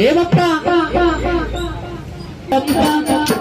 Eva, Eva, Eva, Eva,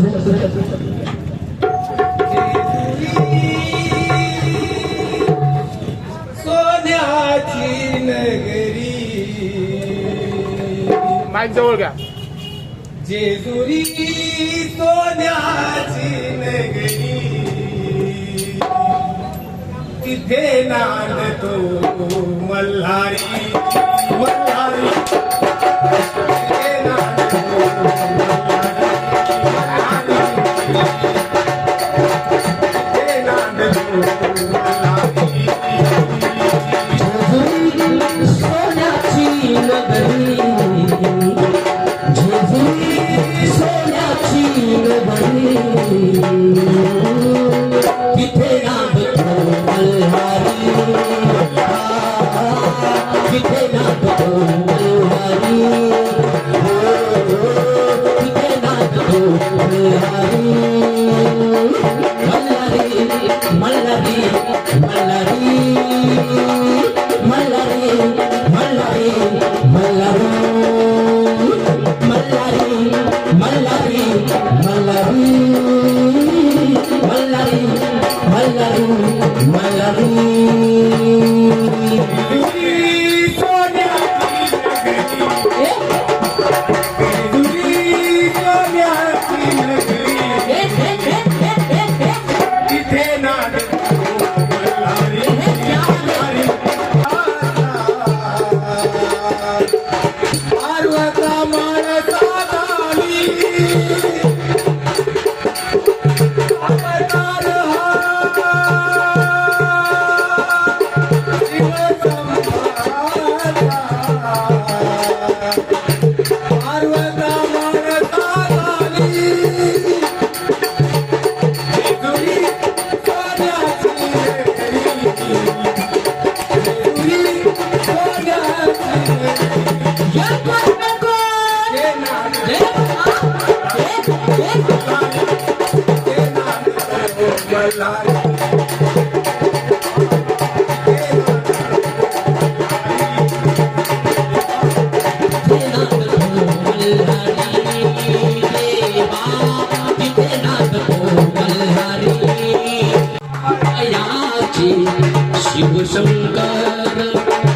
सोन्याची नगरी. Mic जवळ घ्या. जेजुरी सोन्याची नगरी. तिथे नांदतो मल्हारी मल्हारी. Shankar